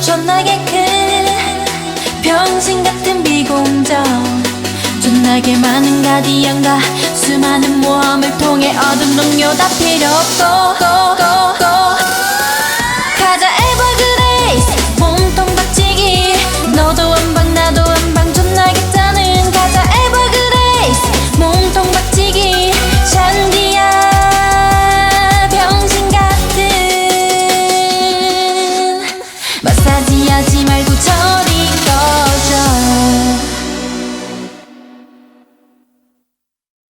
존나게 큰 병신 같은 비공정. 존나게 많은 가디언과 수많은 모험을 통해 얻은 동료 다 필요 없고